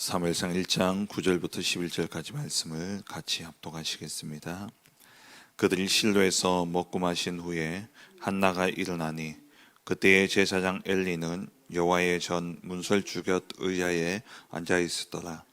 사무엘상 1장 9절부터 11절까지 말씀을 같이 합독하시겠습니다. 그들이 실로에서 먹고 마신 후에 한나가 일어나니 그때의 제사장 엘리는 여호와의 전 문설 주곁 의자에 앉아 있었더라.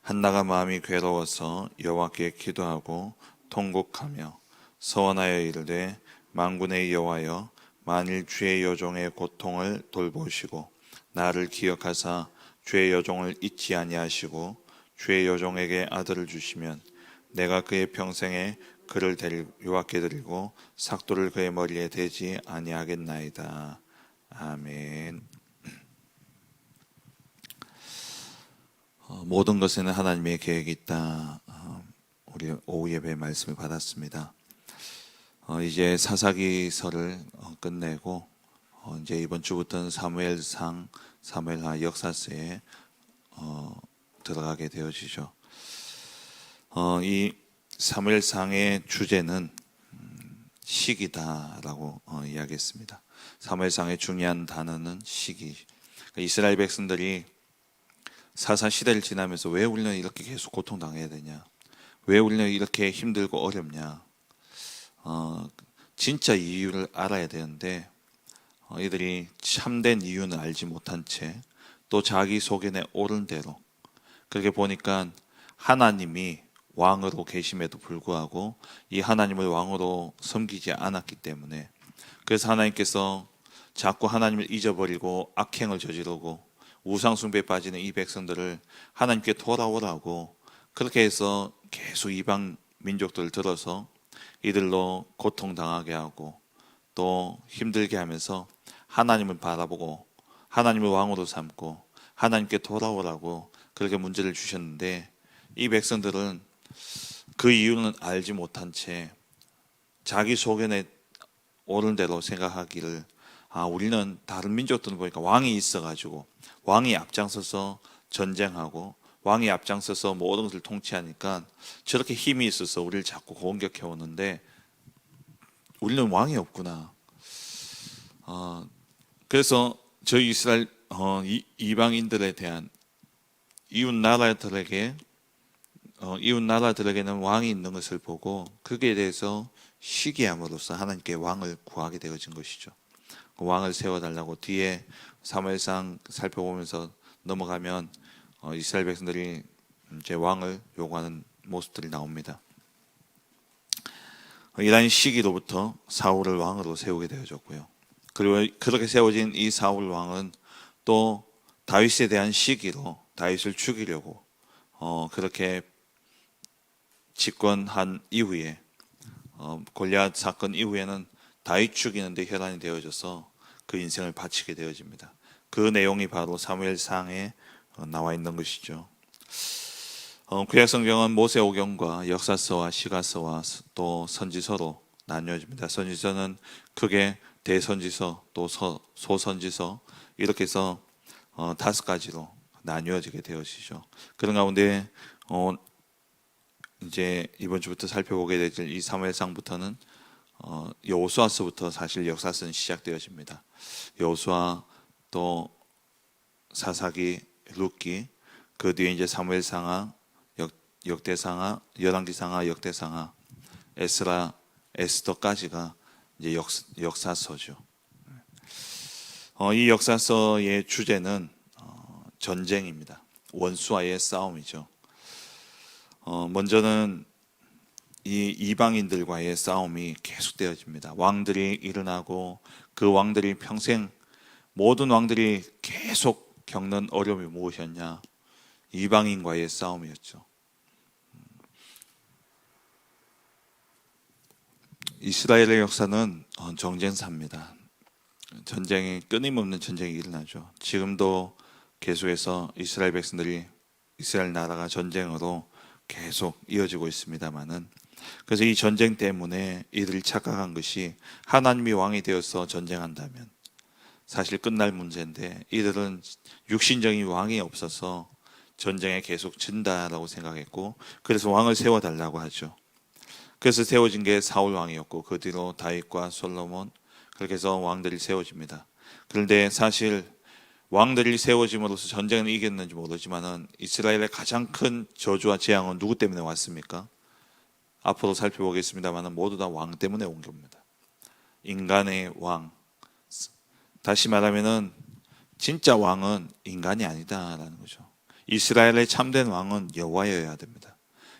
한나가 마음이 괴로워서 여호와께 기도하고 통곡하며 서원하여 이르되 만군의 여호와여 만일 주의 여종의 고통을 돌보시고 나를 기억하사 주의 여종을 잊지 아니하시고 주의 여종에게 아들을 주시면 내가 그의 평생에 그를 여호와께 드리고 삭도를 그의 머리에 대지 아니하겠나이다. 아멘. 어, 모든 것에는 하나님의 계획이 있다. 어, 우리 오후 예배 말씀을 받았습니다. 어, 이제 사사기서를 어, 끝내고 어, 이제 이번 주부터는 사무엘상, 사무엘하 역사서에 어, 들어가게 되어지죠. 어, 이 사무엘상의 주제는 음, 시기다라고 어, 이야기했습니다. 사무엘상의 중요한 단어는 시기. 그러니까 이스라엘 백성들이 사사 시대를 지나면서 왜 우리는 이렇게 계속 고통당해야 되냐? 왜 우리는 이렇게 힘들고 어렵냐? 어, 진짜 이유를 알아야 되는데 어, 이들이 참된 이유는 알지 못한 채 또 자기 속에 옳은 대로 그렇게 보니까 하나님이 왕으로 계심에도 불구하고 이 하나님을 왕으로 섬기지 않았기 때문에 그래서 하나님께서 자꾸 하나님을 잊어버리고 악행을 저지르고 우상숭배에 빠지는 이 백성들을 하나님께 돌아오라고 그렇게 해서 계속 이방 민족들을 들어서 이들로 고통당하게 하고 또 힘들게 하면서 하나님을 바라보고 하나님을 왕으로 삼고 하나님께 돌아오라고 그렇게 문제를 주셨는데 이 백성들은 그 이유는 알지 못한 채 자기 속에 옳은 대로 생각하기를 아 우리는 다른 민족들은 보니까 왕이 있어가지고 왕이 앞장서서 전쟁하고 왕이 앞장서서 모든 것을 통치하니까 저렇게 힘이 있어서 우리를 자꾸 공격해 오는데 우리는 왕이 없구나. 어, 그래서 저희 이스라엘 어, 이, 이방인들에 대한 이웃 나라들에게 어, 이웃 나라들에게는 왕이 있는 것을 보고 그에 대해서 시기함으로써 하나님께 왕을 구하게 되어진 것이죠. 그 왕을 세워달라고 뒤에 사무엘상 살펴보면서 넘어가면 어, 이스라엘 백성들이 이제 왕을 요구하는 모습들이 나옵니다. 이러한 시기로부터 사울을 왕으로 세우게 되어졌고요. 그리고 그렇게 세워진 이 사울 왕은 또 다윗에 대한 시기로 다윗을 죽이려고 어, 그렇게 집권한 이후에 어, 골리앗 사건 이후에는 다윗 죽이는데 혈안이 되어져서 그 인생을 바치게 되어집니다. 그 내용이 바로 사무엘상에 어, 나와 있는 것이죠. 어, 구약 성경은 모세 오경과 역사서와 시가서와 또 선지서로 나뉘어집니다. 선지서는 크게 대선지서 또 서, 소선지서 이렇게 해서 어, 다섯 가지로 나뉘어지게 되어지죠. 그런 가운데 어, 이제 이번 주부터 살펴보게 될 이 사무엘상부터는 어, 여호수아서부터 사실 역사서는 시작되어집니다. 여호수아 또 사사기, 룻기, 그 뒤에 이제 사무엘상하, 역, 역대상하, 열왕기상하, 역대상하, 에스라, 에스더까지가 이제 역, 역사서죠. 어, 이 역사서의 주제는 어, 전쟁입니다. 원수와의 싸움이죠. 어, 먼저는 이 이방인들과의 싸움이 계속되어집니다. 왕들이 일어나고 그 왕들이 평생 모든 왕들이 계속 겪는 어려움이 무엇이었냐? 이방인과의 싸움이었죠. 이스라엘의 역사는 어, 정쟁사입니다. 전쟁이 끊임없는 전쟁이 일어나죠. 지금도 계속해서 이스라엘 백성들이 이스라엘 나라가 전쟁으로 계속 이어지고 있습니다만은 그래서 이 전쟁 때문에 이들이 착각한 것이 하나님이 왕이 되어서 전쟁한다면 사실 끝날 문제인데 이들은 육신적인 왕이 없어서 전쟁에 계속 진다라고 생각했고 그래서 왕을 세워달라고 하죠. 그래서 세워진 게 사울 왕이었고 그 뒤로 다윗과 솔로몬 그렇게 해서 왕들이 세워집니다. 그런데 사실 왕들이 세워짐으로써 전쟁을 이겼는지 모르지만은 이스라엘의 가장 큰 저주와 재앙은 누구 때문에 왔습니까? 앞으로 살펴보겠습니다만은 모두 다 왕 때문에 온 겁니다. 인간의 왕. 다시 말하면은 진짜 왕은 인간이 아니다라는 거죠. 이스라엘의 참된 왕은 여호와여야 됩니다.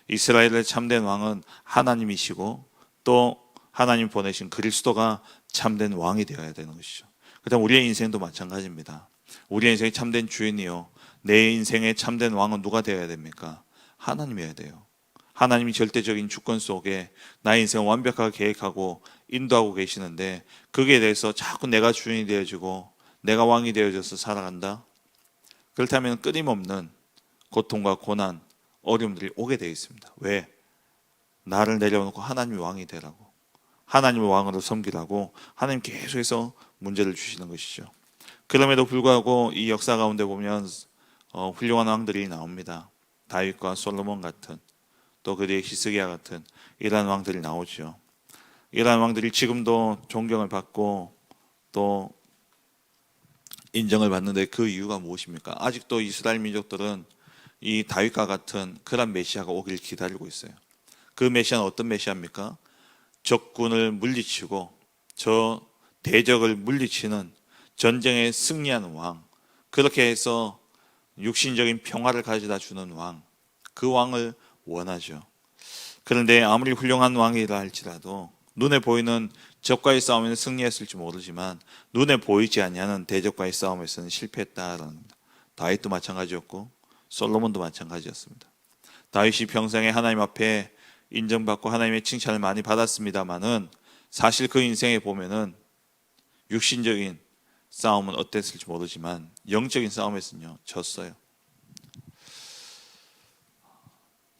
이스라엘의 참된 왕은 하나님이시고 또 하나님 보내신 그리스도가 참된 왕이 되어야 되는 것이죠. 그다음 우리의 인생도 마찬가지입니다. 우리의 인생의 참된 주인이요. 내 인생의 참된 왕은 누가 되어야 됩니까? 하나님이어야 돼요. 하나님이 절대적인 주권 속에 나의 인생을 완벽하게 계획하고 인도하고 계시는데 거기에 대해서 자꾸 내가 주인이 되어지고 내가 왕이 되어져서 살아간다. 그렇다면 끊임없는 고통과 고난, 어려움들이 오게 되어 있습니다. 왜? 나를 내려놓고 하나님이 왕이 되라고. 하나님을 왕으로 섬기라고 하나님 계속해서 문제를 주시는 것이죠. 그럼에도 불구하고 이 역사 가운데 보면 어, 훌륭한 왕들이 나옵니다. 다윗과 솔로몬 같은 또 그들의 히스기야 같은 이러한 왕들이 나오죠. 이러한 왕들이 지금도 존경을 받고 또 인정을 받는데 그 이유가 무엇입니까? 아직도 이스라엘 민족들은 이 다윗과 같은 그런 메시아가 오길 기다리고 있어요. 그 메시아는 어떤 메시아입니까? 적군을 물리치고 저 대적을 물리치는 전쟁에 승리하는 왕. 그렇게 해서 육신적인 평화를 가져다 주는 왕. 그 왕을 원하죠. 그런데 아무리 훌륭한 왕이라 할지라도 눈에 보이는 적과의 싸움에는 승리했을지 모르지만 눈에 보이지 아니하는 대적과의 싸움에서는 실패했다라는. 다윗도 마찬가지였고 솔로몬도 마찬가지였습니다. 다윗이 평생에 하나님 앞에 인정받고 하나님의 칭찬을 많이 받았습니다만은 사실 그 인생에 보면은 육신적인 싸움은 어땠을지 모르지만 영적인 싸움에서는요 졌어요.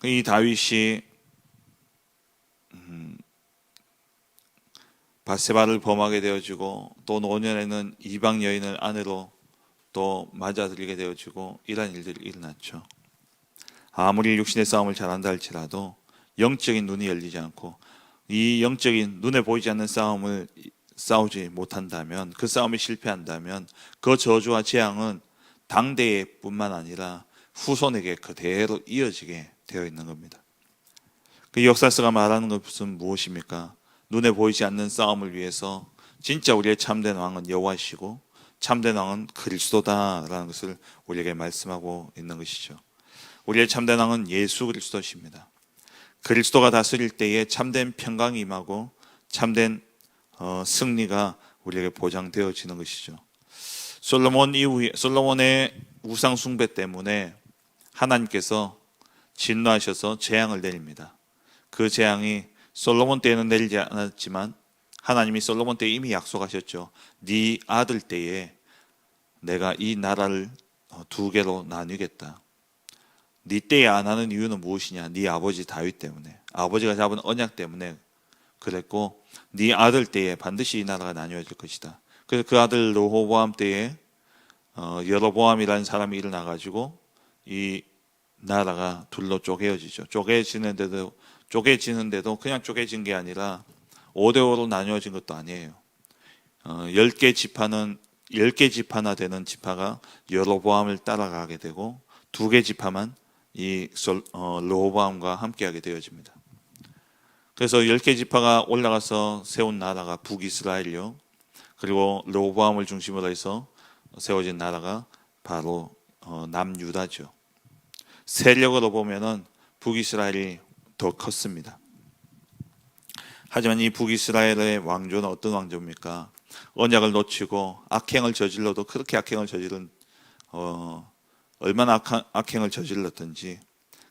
이 다윗이 음, 바세바를 범하게 되어지고 또 노년에는 이방 여인을 아내로 또 맞아들이게 되어지고 이러한 일들이 일어났죠. 아무리 육신의 싸움을 잘한다 할지라도 영적인 눈이 열리지 않고 이 영적인 눈에 보이지 않는 싸움을 싸우지 못한다면 그 싸움이 실패한다면 그 저주와 재앙은 당대뿐만 아니라 후손에게 그대로 이어지게 되어 있는 겁니다. 그 역사서가 말하는 것은 무엇입니까? 눈에 보이지 않는 싸움을 위해서 진짜 우리의 참된 왕은 여호와시고 참된 왕은 그리스도다라는 것을 우리에게 말씀하고 있는 것이죠. 우리의 참된 왕은 예수 그리스도십니다. 그리스도가 다스릴 때에 참된 평강이 임하고 참된 어, 승리가 우리에게 보장되어지는 것이죠. 솔로몬 이후에 솔로몬의 우상 숭배 때문에 하나님께서 진노하셔서 재앙을 내립니다. 그 재앙이 솔로몬 때에는 내리지 않았지만 하나님이 솔로몬 때 이미 약속하셨죠. 네 아들 때에 내가 이 나라를 어, 두 개로 나누겠다. 네 때에 안 하는 이유는 무엇이냐? 네 아버지 다윗 때문에. 아버지가 잡은 언약 때문에 그랬고 네 아들 때에 반드시 이 나라가 나뉘어질 것이다. 그래서 그 아들 로호보암 때에 어, 여로보암이라는 사람이 일어나 가지고 이 나라가 둘로 쪼개어지죠. 쪼개지는데도 쪼개지는데도 그냥 쪼개진 게 아니라 5대 5로 나뉘어진 것도 아니에요. 어, 10개 지파는 10개 지파나 되는 지파가 여로보암을 따라가게 되고 두 개 지파만 이 어, 로보암과 함께하게 되어집니다. 그래서 10개 지파가 올라가서 세운 나라가 북이스라엘이요. 그리고 로보암을 중심으로 해서 세워진 나라가 바로 어, 남유다죠. 세력으로 보면은 북이스라엘이 더 컸습니다. 하지만 이 북이스라엘의 왕조는 어떤 왕조입니까? 언약을 놓치고 악행을 저질러도 그렇게 악행을 저지른 어, 얼마나 악행을 저질렀든지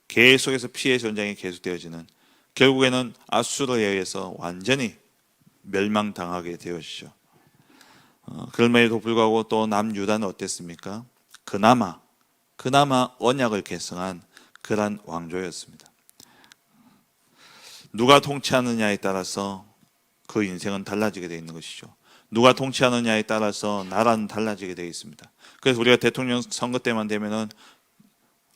계속해서 피해 전쟁이 계속되어지는 결국에는 아수르에 의해서 완전히 멸망당하게 되어지죠. 어, 그럼에도 불구하고 또 남유다는 어땠습니까? 그나마 그나마 언약을 계승한 그러한 왕조였습니다. 누가 통치하느냐에 따라서 그 인생은 달라지게 되어 있는 것이죠. 누가 통치하느냐에 따라서 나라는 달라지게 되어 있습니다. 그래서 우리가 대통령 선거 때만 되면은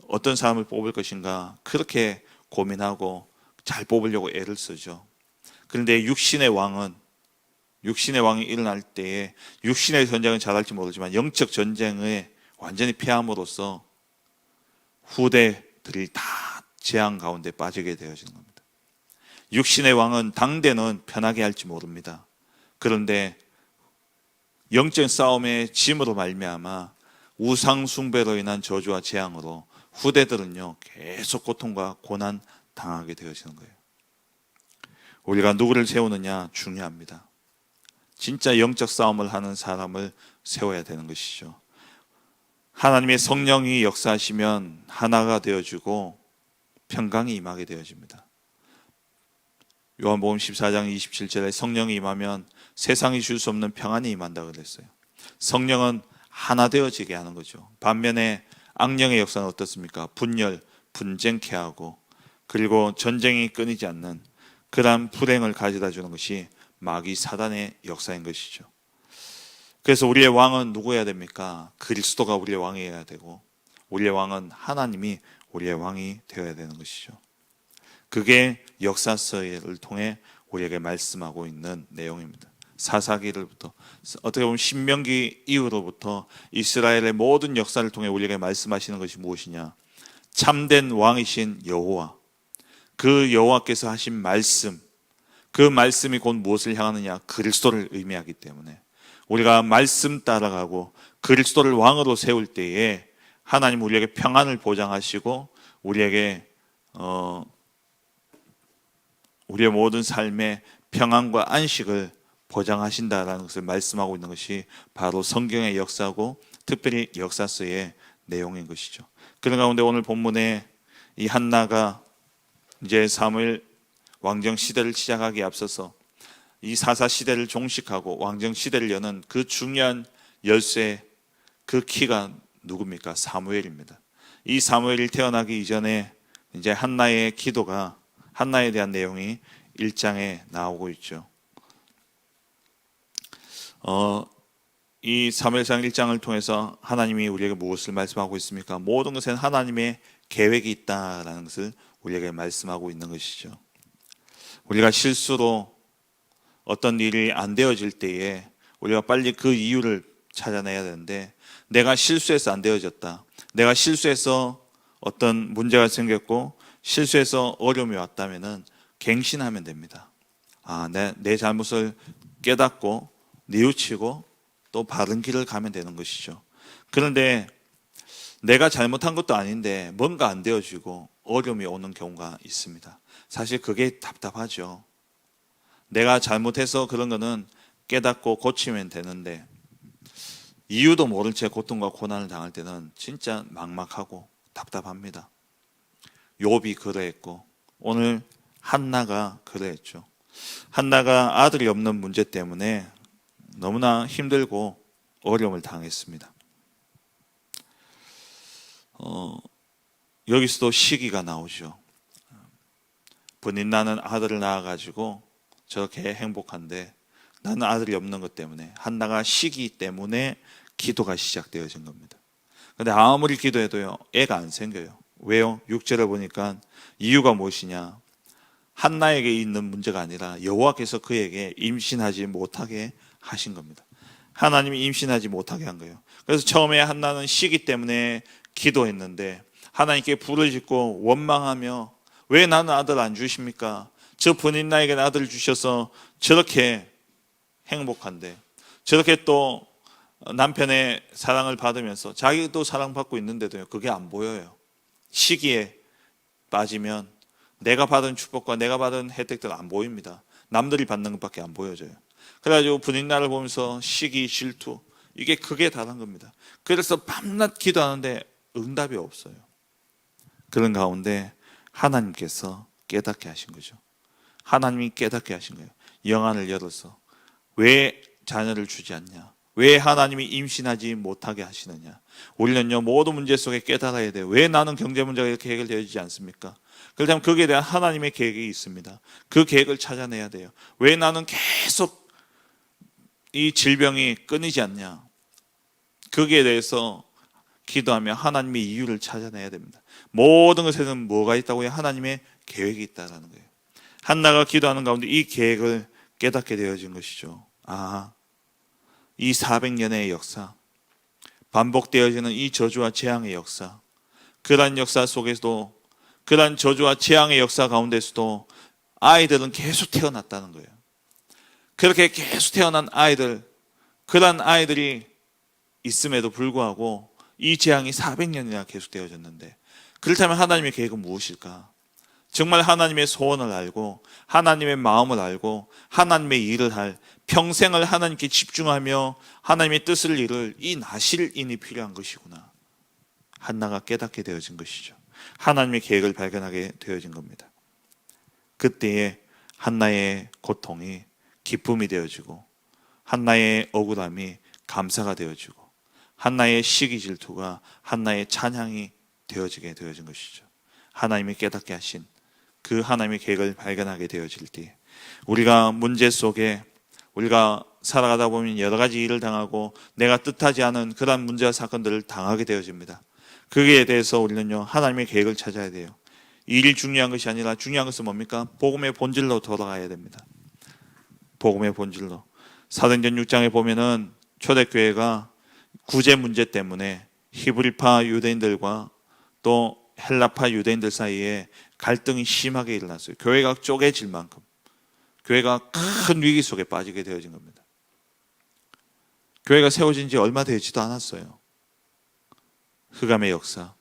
어떤 사람을 뽑을 것인가 그렇게 고민하고 잘 뽑으려고 애를 쓰죠. 그런데 육신의 왕은 육신의 왕이 일어날 때에 육신의 전쟁은 잘할지 모르지만 영적 전쟁에 완전히 패함으로써 후대들이 다 재앙 가운데 빠지게 되어지는 겁니다. 육신의 왕은 당대는 편하게 할지 모릅니다. 그런데 영적 싸움의 짐으로 말미암아 우상 숭배로 인한 저주와 재앙으로 후대들은요 계속 고통과 고난 당하게 되어지는 거예요. 우리가 누구를 세우느냐 중요합니다. 진짜 영적 싸움을 하는 사람을 세워야 되는 것이죠. 하나님의 성령이 역사하시면 하나가 되어주고 평강이 임하게 되어집니다. 요한복음 14장 27절에 성령이 임하면 세상이 줄 수 없는 평안이 임한다 그랬어요. 성령은 하나 되어지게 하는 거죠. 반면에 악령의 역사는 어떻습니까? 분열, 분쟁케 하고 그리고 전쟁이 끊이지 않는 그러한 불행을 가져다 주는 것이 마귀 사단의 역사인 것이죠. 그래서 우리의 왕은 누구여야 됩니까? 그리스도가 우리의 왕이어야 되고 우리의 왕은 하나님이 우리의 왕이 되어야 되는 것이죠. 그게 역사서를 통해 우리에게 말씀하고 있는 내용입니다. 사사기를부터 어떻게 보면 신명기 이후로부터 이스라엘의 모든 역사를 통해 우리에게 말씀하시는 것이 무엇이냐? 참된 왕이신 여호와 그 여호와께서 하신 말씀 그 말씀이 곧 무엇을 향하느냐? 그리스도를 의미하기 때문에 우리가 말씀 따라가고 그리스도를 왕으로 세울 때에 하나님 우리에게 평안을 보장하시고 우리에게 어 우리의 모든 삶의 평안과 안식을 보장하신다라는 것을 말씀하고 있는 것이 바로 성경의 역사고 특별히 역사서의 내용인 것이죠. 그런 가운데 오늘 본문에 이 한나가 이제 사무엘 왕정 시대를 시작하기에 앞서서 이 사사 시대를 종식하고 왕정 시대를 여는 그 중요한 열쇠 그 키가 누굽니까? 사무엘입니다. 이 사무엘이 태어나기 이전에 이제 한나의 기도가 한나에 대한 내용이 1장에 나오고 있죠. 어, 이 사무엘상 1장을 통해서 하나님이 우리에게 무엇을 말씀하고 있습니까? 모든 것에는 하나님의 계획이 있다라는 것을 우리에게 말씀하고 있는 것이죠. 우리가 실수로 어떤 일이 안 되어질 때에 우리가 빨리 그 이유를 찾아내야 되는데 내가 실수해서 안 되어졌다. 내가 실수해서 어떤 문제가 생겼고 실수해서 어려움이 왔다면은 갱신하면 됩니다. 아, 내, 내 잘못을 깨닫고 뉘우치고 또 바른 길을 가면 되는 것이죠. 그런데 내가 잘못한 것도 아닌데 뭔가 안 되어지고 어려움이 오는 경우가 있습니다. 사실 그게 답답하죠. 내가 잘못해서 그런 거는 깨닫고 고치면 되는데 이유도 모른 채 고통과 고난을 당할 때는 진짜 막막하고 답답합니다. 욥이 그러했고 오늘 한나가 그러했죠. 한나가 아들이 없는 문제 때문에 너무나 힘들고 어려움을 당했습니다. 어, 여기서도 시기가 나오죠. 본인 나는 아들을 낳아가지고 저렇게 행복한데 나는 아들이 없는 것 때문에 한나가 시기 때문에 기도가 시작되어진 겁니다. 근데 아무리 기도해도요 애가 안 생겨요. 왜요? 6절을 보니까 이유가 무엇이냐? 한나에게 있는 문제가 아니라 여호와께서 그에게 임신하지 못하게 하신 겁니다. 하나님이 임신하지 못하게 한 거예요. 그래서 처음에 한나는 시기 때문에 기도했는데 하나님께 불을 짓고 원망하며 왜 나는 아들 안 주십니까? 저 본인 나에게 아들을 주셔서 저렇게 행복한데 저렇게 또 남편의 사랑을 받으면서 자기도 사랑받고 있는데도요 그게 안 보여요. 시기에 빠지면 내가 받은 축복과 내가 받은 혜택들 안 보입니다. 남들이 받는 것밖에 안 보여져요. 그래가지고 분인날을 보면서 시기, 질투 이게 크게 다른 겁니다. 그래서 밤낮 기도하는데 응답이 없어요. 그런 가운데 하나님께서 깨닫게 하신 거죠. 하나님이 깨닫게 하신 거예요. 영안을 열어서 왜 자녀를 주지 않냐? 왜 하나님이 임신하지 못하게 하시느냐? 우리는요 모든 문제 속에 깨달아야 돼요. 왜 나는 경제 문제가 이렇게 해결되지 않습니까? 그렇다면 거기에 대한 하나님의 계획이 있습니다. 그 계획을 찾아내야 돼요. 왜 나는 계속 이 질병이 끊이지 않냐? 거기에 대해서 기도하며 하나님의 이유를 찾아내야 됩니다. 모든 것에는 뭐가 있다고요? 하나님의 계획이 있다라는 거예요. 한나가 기도하는 가운데 이 계획을 깨닫게 되어진 것이죠. 아, 이 400년의 역사, 반복되어지는 이 저주와 재앙의 역사, 그러한 역사 속에서도 그러한 저주와 재앙의 역사 가운데서도 아이들은 계속 태어났다는 거예요. 그렇게 계속 태어난 아이들, 그러한 아이들이 있음에도 불구하고 이 재앙이 400년이나 계속되어졌는데 그렇다면 하나님의 계획은 무엇일까? 정말 하나님의 소원을 알고 하나님의 마음을 알고 하나님의 일을 할 평생을 하나님께 집중하며 하나님의 뜻을 이룰 이 나실인이 필요한 것이구나. 한나가 깨닫게 되어진 것이죠. 하나님의 계획을 발견하게 되어진 겁니다. 그때에 한나의 고통이 기쁨이 되어지고 한나의 억울함이 감사가 되어지고 한나의 시기 질투가 한나의 찬양이 되어지게 되어진 것이죠. 하나님이 깨닫게 하신 그 하나님의 계획을 발견하게 되어질 때 우리가 문제 속에 우리가 살아가다 보면 여러 가지 일을 당하고 내가 뜻하지 않은 그러한 문제와 사건들을 당하게 되어집니다. 그에 대해서 우리는요 하나님의 계획을 찾아야 돼요. 일이 중요한 것이 아니라 중요한 것은 뭡니까? 복음의 본질로 돌아가야 됩니다. 복음의 본질로. 사도행전 6장에 보면은 초대교회가 구제 문제 때문에 히브리파 유대인들과 또 헬라파 유대인들 사이에 갈등이 심하게 일어났어요. 교회가 쪼개질 만큼 교회가 큰 위기 속에 빠지게 되어진 겁니다. 교회가 세워진 지 얼마 되지도 않았어요. 흑암의 역사.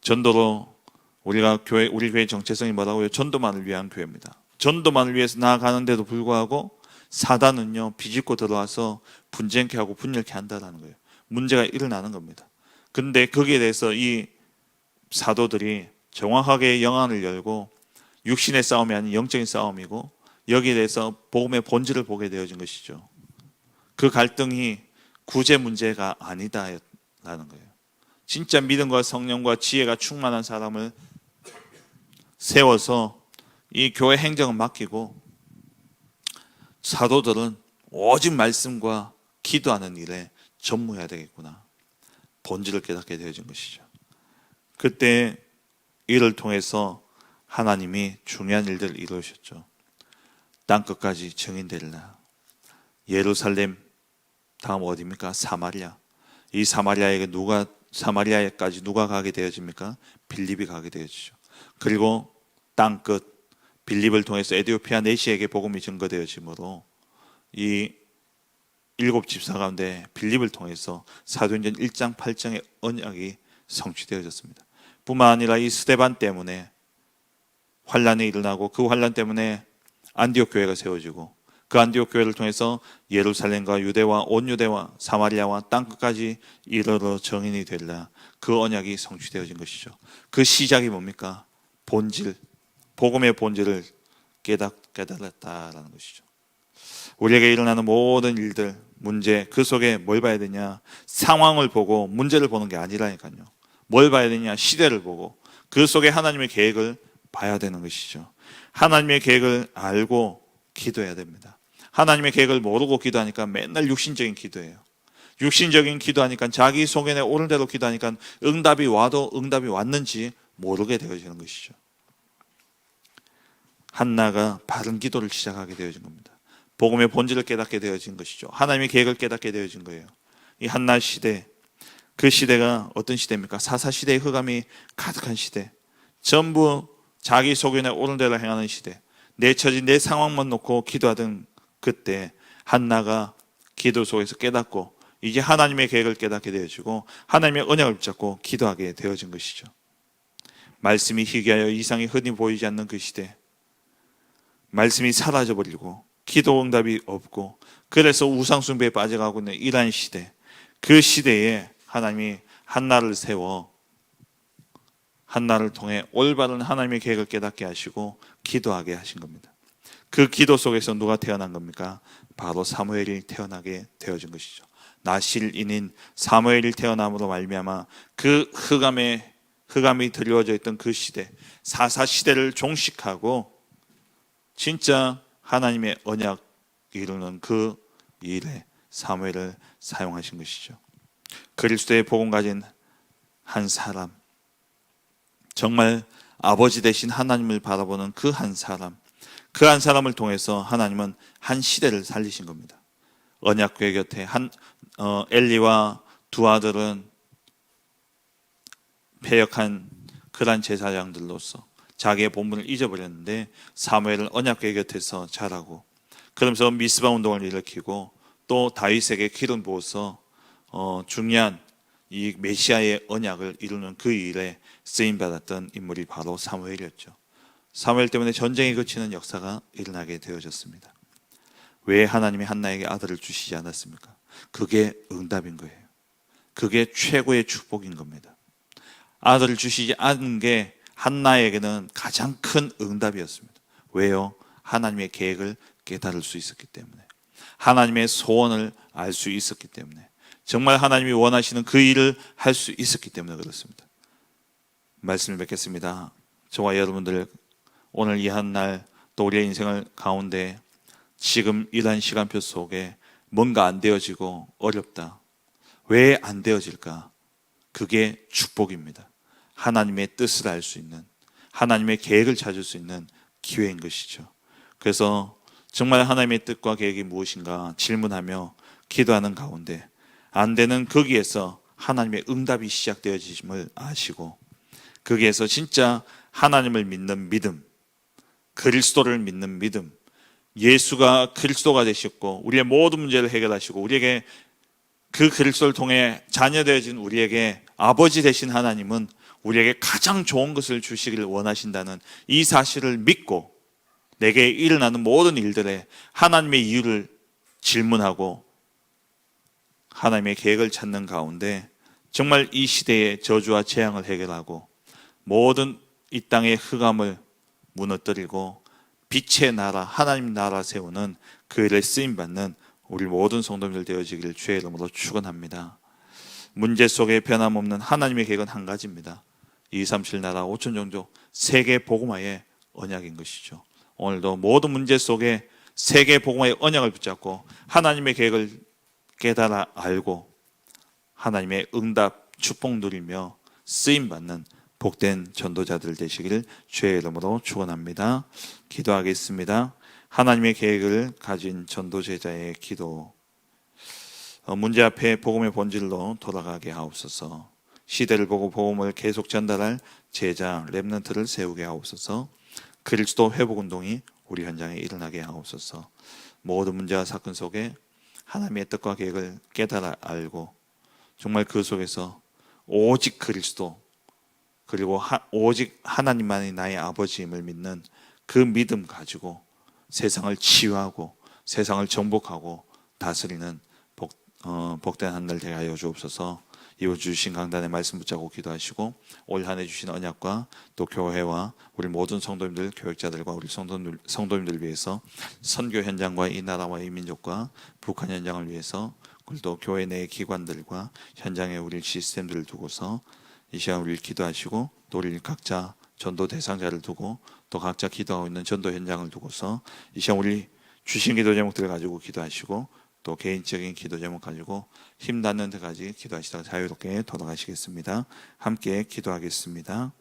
전도로 우리가 교회 우리 교회 정체성이 뭐라고요? 전도만을 위한 교회입니다. 전도만을 위해서 나아가는데도 불구하고 사단은요 비집고 들어와서 분쟁케 하고 분열케 한다라는 거예요. 문제가 일어나는 겁니다. 근데 거기에 대해서 이 사도들이 정확하게 영안을 열고 육신의 싸움이 아닌 영적인 싸움이고 여기에 대해서 복음의 본질을 보게 되어진 것이죠. 그 갈등이 구제 문제가 아니다라는 거예요. 진짜 믿음과 성령과 지혜가 충만한 사람을 세워서 이 교회 행정을 맡기고 사도들은 오직 말씀과 기도하는 일에 전무해야 되겠구나. 본질을 깨닫게 되어진 것이죠. 그때 이를 통해서 하나님이 중요한 일들을 이루셨죠. 땅 끝까지 증인되리라. 예루살렘 다음 어디입니까? 사마리아. 이 사마리아에게 누가 사마리아에까지 누가 가게 되어집니까? 빌립이 가게 되어지죠. 그리고 땅 끝 빌립을 통해서 에디오피아 네시에게 복음이 증거되어지므로 이 일곱 집사 가운데 빌립을 통해서 사도행전 1장 8장의 언약이 성취되어졌습니다. 뿐만 아니라 이 스데반 때문에 환란이 일어나고 그 환란 때문에 안디옥 교회가 세워지고 그 안디옥 교회를 통해서 예루살렘과 유대와 온 유대와 사마리아와 땅 끝까지 이르러 정인이 되리라 그 언약이 성취되어진 것이죠. 그 시작이 뭡니까? 본질, 복음의 본질을 깨달았다라는 것이죠. 우리에게 일어나는 모든 일들, 문제, 그 속에 뭘 봐야 되냐? 상황을 보고 문제를 보는 게 아니라니까요. 뭘 봐야 되냐? 시대를 보고 그 속에 하나님의 계획을 봐야 되는 것이죠. 하나님의 계획을 알고 기도해야 됩니다. 하나님의 계획을 모르고 기도하니까 맨날 육신적인 기도예요. 육신적인 기도하니까 자기 속에 오른 대로 기도하니까 응답이 와도 응답이 왔는지 모르게 되어지는 것이죠. 한나가 바른 기도를 시작하게 되어진 겁니다. 복음의 본질을 깨닫게 되어진 것이죠. 하나님의 계획을 깨닫게 되어진 거예요. 이 한나 시대, 그 시대가 어떤 시대입니까? 사사 시대의 흑암이 가득한 시대. 전부 자기 소견에 옳은 대로 행하는 시대. 내 처지, 내 상황만 놓고 기도하던 그때 한나가 기도 속에서 깨닫고 이제 하나님의 계획을 깨닫게 되어지고 하나님의 언약을 붙잡고 기도하게 되어진 것이죠. 말씀이 희귀하여 이상이 흔히 보이지 않는 그 시대. 말씀이 사라져 버리고 기도 응답이 없고 그래서 우상숭배에 빠져가고 있는 이러한 시대. 그 시대에 하나님이 한나를 세워 한나를 통해 올바른 하나님의 계획을 깨닫게 하시고 기도하게 하신 겁니다. 그 기도 속에서 누가 태어난 겁니까? 바로 사무엘이 태어나게 되어진 것이죠. 나실인인 사무엘이 태어남으로 말미암아 그 흑암에 흑암이 드리워져 있던 그 시대 사사 시대를 종식하고 진짜 하나님의 언약 이루는 그 일에 사무엘을 사용하신 것이죠. 그리스도의 복음 가진 한 사람 정말 아버지 대신 하나님을 바라보는 그 한 사람 그 한 사람을 통해서 하나님은 한 시대를 살리신 겁니다. 언약궤 곁에 한 어, 엘리와 두 아들은 패역한 그란 제사장들로서 자기의 본분을 잊어버렸는데 사무엘은 언약궤 곁에서 자라고 그러면서 미스바 운동을 일으키고 또 다윗에게 기름 부어서 어, 중요한 이 메시아의 언약을 이루는 그 일에 쓰임 받았던 인물이 바로 사무엘이었죠. 사무엘 때문에 전쟁이 그치는 역사가 일어나게 되어졌습니다. 왜 하나님이 한나에게 아들을 주시지 않았습니까? 그게 응답인 거예요. 그게 최고의 축복인 겁니다. 아들을 주시지 않은 게 한나에게는 가장 큰 응답이었습니다. 왜요? 하나님의 계획을 깨달을 수 있었기 때문에. 하나님의 소원을 알 수 있었기 때문에. 정말 하나님이 원하시는 그 일을 할 수 있었기 때문에 그렇습니다. 말씀을 뵙겠습니다. 저와 여러분들 오늘 이 한 날 또 우리의 인생을 가운데 지금 이러한 시간표 속에 뭔가 안 되어지고 어렵다. 왜 안 되어질까? 그게 축복입니다. 하나님의 뜻을 알 수 있는, 하나님의 계획을 찾을 수 있는 기회인 것이죠. 그래서 정말 하나님의 뜻과 계획이 무엇인가 질문하며 기도하는 가운데 안 되는 거기에서 하나님의 응답이 시작되어짐을 아시고 거기에서 진짜 하나님을 믿는 믿음, 그리스도를 믿는 믿음, 예수가 그리스도가 되셨고 우리의 모든 문제를 해결하시고 우리에게 그 그리스도를 통해 자녀 되어진 우리에게 아버지 되신 하나님은 우리에게 가장 좋은 것을 주시기를 원하신다는 이 사실을 믿고 내게 일어나는 모든 일들에 하나님의 이유를 질문하고 하나님의 계획을 찾는 가운데 정말 이 시대의 저주와 재앙을 해결하고 모든 이 땅의 흑암을 무너뜨리고 빛의 나라 하나님 나라 세우는 그 일에 쓰임 받는 우리 모든 성도님들 되어지기를 주의 이름으로 축원합니다. 문제 속에 변함없는 하나님의 계획은 한 가지입니다. 237 나라 5천 종족 세계 복음화의 언약인 것이죠. 오늘도 모든 문제 속에 세계 복음화의 언약을 붙잡고 하나님의 계획을 깨달아 알고 하나님의 응답 축복 누리며 쓰임 받는 복된 전도자들 되시기를 주의 이름으로 축원합니다. 기도하겠습니다. 하나님의 계획을 가진 전도 제자의 기도 어, 문제 앞에 복음의 본질로 돌아가게 하옵소서. 시대를 보고 복음을 계속 전달할 제자 렘넌트를 세우게 하옵소서. 그리스도 회복 운동이 우리 현장에 일어나게 하옵소서. 모든 문제와 사건 속에 하나님의 뜻과 계획을 깨달아 알고 정말 그 속에서 오직 그리스도 그리고 하, 오직 하나님만이 나의 아버지임을 믿는 그 믿음 가지고 세상을 치유하고 세상을 정복하고 다스리는 복, 어, 복된 한날 되게 하여 주옵소서. 이어 주신 강단의 말씀 붙잡고 기도하시고 올 한해 주신 언약과 또 교회와 우리 모든 성도님들 교육자들과 우리 성도님들, 성도님들 위해서 선교 현장과 이 나라와 이 민족과 북한 현장을 위해서 그리고 또 교회 내 기관들과 현장에 우리 시스템들을 두고서 이 시간 우리 기도하시고 또 우리 각자 전도 대상자를 두고 또 각자 기도하고 있는 전도 현장을 두고서 이 시간 우리 주신 기도 제목들을 가지고 기도하시고 또 개인적인 기도 제목 가지고 힘 닿는 데까지 기도하시다가 자유롭게 돌아가시겠습니다. 함께 기도하겠습니다.